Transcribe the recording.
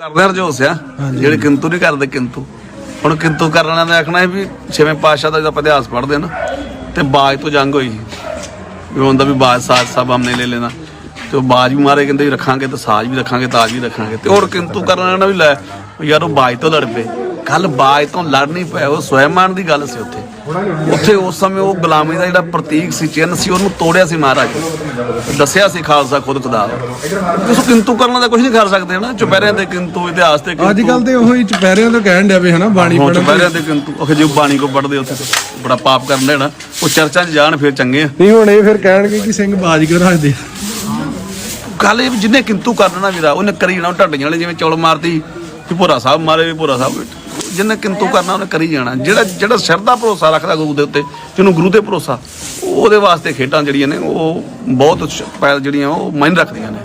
ਕਰਦੇ ਹਰਜੋਸ ਆ ਜਿਹੜੇ ਕਿੰਤੂ ਨਹੀਂ ਕਰਦੇ ਕਿੰਤੂ। ਹੁਣ ਕਿੰਤੂ ਕਰਨ ਵਾਲਿਆਂ ਨੇ ਆਖਣਾ ਹੈ ਵੀ ਛੇਵੇਂ ਪਾਤਸ਼ਾਹ ਦਾ ਜਦੋਂ ਆਪਾਂ ਇਤਿਹਾਸ ਪੜ੍ਹਦੇ ਨਾ ਤੇ ਬਾਜ ਤੋਂ ਜੰਗ ਹੋਈ ਸੀ। ਵੀ ਹੁੰਦਾ ਵੀ ਬਾਜ ਸਾਜ ਸਭ ਹਮਨੇ ਲੈ ਲੈਣਾ। ਤੇ ਉਹ ਬਾਜ ਵੀ ਮਾਰੇ ਕਹਿੰਦੇ ਵੀ ਰੱਖਾਂਗੇ ਤੇ ਸਾਜ ਵੀ ਰੱਖਾਂਗੇ ਤਾਜ ਵੀ ਰੱਖਾਂਗੇ। ਤੇ ਹੋਰ ਕਿੰਤੂ ਕਰਨ ਵਾਲਿਆਂ ਨੇ ਵੀ ਲੈ ਯਾਰ ਉਹ ਬਾਜ ਤੋਂ ਲੜ ਪਏ। ਕੱਲ ਬਾਜ ਤੋਂ ਲੜ ਨਹੀਂ ਪਏ ਉਹ ਸਵੈਮਾਨ ਦੀ ਗੱਲ ਸੀ ਉੱਥੇ। ਉੱਥੇ ਉਸ ਸਮੇਂ ਉਹ ਗੁਲਾਮੀ ਦਾ ਜਿਹੜਾ ਪ੍ਰਤੀਕ ਸੀ ਚਿੰਨ੍ਹ ਸੀ ਉਹਨੂੰ ਤੋੜਿਆ ਸੀ ਮਹਾਰਾਜ। ਦੱਸਿਆ ਸੀ ਖਾਲਸਾ ਖੁਦ ਖੁਦਾ ਤੁਸੀਂ ਕਿੰਤੂ ਕਰਨ ਦਾ ਕੁਝ ਨਹੀਂ ਕਰ ਸਕਦੇ ਨਾ ਚੁਪਹਿਰਿਆਂ ਤੇ ਕਿੰਤੂ ਇਤਿਹਾਸ ਤੇ ਕਿੰਤੂ। ਅੱਜ ਕੱਲ ਤੇ ਉਹੀ ਚੁਪਹਿਰਿਆਂ ਤੋਂ ਕਹਿਣ ਡਿਆ ਵੀ ਹਨਾ ਬਾਣੀ ਹੁਣ ਪੜਨ ਚੁਪਹਿਰਿਆਂ ਤੇ ਕਿੰਤੂ ਉਹ ਜੇ ਬਾਣੀ ਕੋ ਪੜਦੇ ਉੱਥੇ ਤੇ ਬੜਾ ਪਾਪ ਕਰਨ ਲੈਣਾ ਉਹ ਚਰਚਾਂ 'ਚ ਜਾਣ ਫਿਰ ਚੰਗੇ ਆ। ਨਹੀਂ ਹੁਣ ਇਹ ਫਿਰ ਕਹਿਣਗੇ ਕਿ ਸਿੰਘ ਬਾਜ ਕਿਉਂ ਰੱਖਦੇ ਆ? ਗੱਲ ਇਹ ਵੀ ਜਿਹਨੇ ਕਿੰਤੂ ਕਰਨਾ ਵੀਰਾ ਉਹਨੇ ਕਰੀ ਜਾਣਾ ਉਹ ਢੱਡੀਆਂ ਵਾਲੇ ਜਿਵੇਂ ਚੌਲ ਮਾਰਦੀ ਵੀ ਭੋਰਾ ਸਾਹਿਬ ਮਾਰੇ ਵੀ ਭੋਰਾ ਸਾਹਿਬ ਜਿਹਨੇ ਕਿੰਤੂ ਕਰਨਾ ਉਹਨੇ ਕਰੀ ਜਾਣਾ। ਜਿਹੜਾ ਜਿਹੜਾ ਸ਼ਰਧਾ ਭਰੋਸਾ ਰੱਖਦਾ ਗੁਰੂ ਦੇ ਉੱਤੇ, ਜਿਹਨੂੰ ਗੁਰੂ ਤੇ ਭਰੋਸਾ, ਉਹਦੇ ਵਾਸਤੇ ਖੇਡਾਂ ਜਿਹੜੀਆਂ ਨੇ, ਉਹ ਬਹੁਤ ਜਿਹੜੀਆਂ, ਉਹ ਮਾਇਨ ਰੱਖਦੀਆਂ ਨੇ।